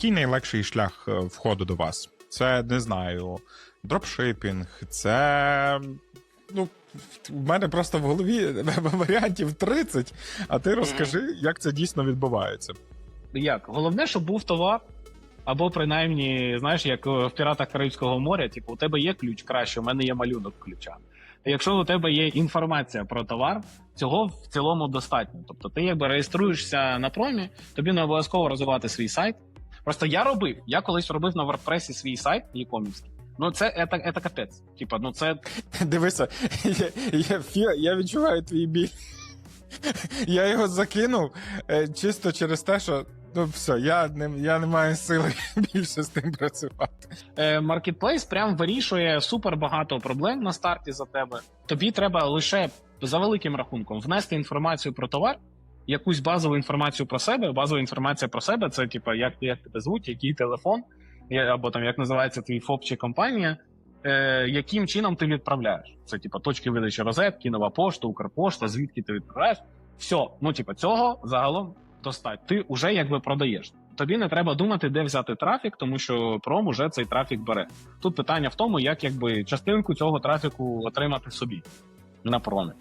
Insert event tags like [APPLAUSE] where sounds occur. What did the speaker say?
який найлегший шлях е, входу до вас? Це не знаю, дропшипінг, це. Ну, в мене просто в голові [LAUGHS] варіантів 30, а ти розкажи, як це дійсно відбувається. Як? Головне, щоб був товар, або принаймні, знаєш, як е, в піратах Карибського моря, типу, у тебе є ключ краще, у мене є малюнок ключа. Якщо у тебе є інформація про товар, цього в цілому достатньо. Тобто ти якби реєструєшся на промі, тобі не обов'язково розвивати свій сайт. Просто я робив, я колись робив на WordPress свій сайт e-commerce. Ну, це, це, це капець. Типа, ну це [LAUGHS] Дивися, я, я, я відчуваю твій біль. Я його закинув е, чисто через те, що ну все, я не, я не маю сили [LAUGHS] більше з тим працювати. маркетплейс прям вирішує супер багато проблем на старті за тебе. Тобі треба лише за великим рахунком внести інформацію про товар, якусь базову інформацію про себе. Базова інформація про себе це типу, як, як тебе звуть, який телефон, або там як називається твій ФОП чи компанія. Е, яким чином ти відправляєш? Це типу точки видачі розетки, нова пошта, Укрпошта, звідки ти відправляєш? Все, ну типу, цього загалом достатньо. Ти вже якби продаєш. Тобі не треба думати, де взяти трафік, тому що пром уже цей трафік бере. Тут питання в тому, як якби частинку цього трафіку отримати собі на промі.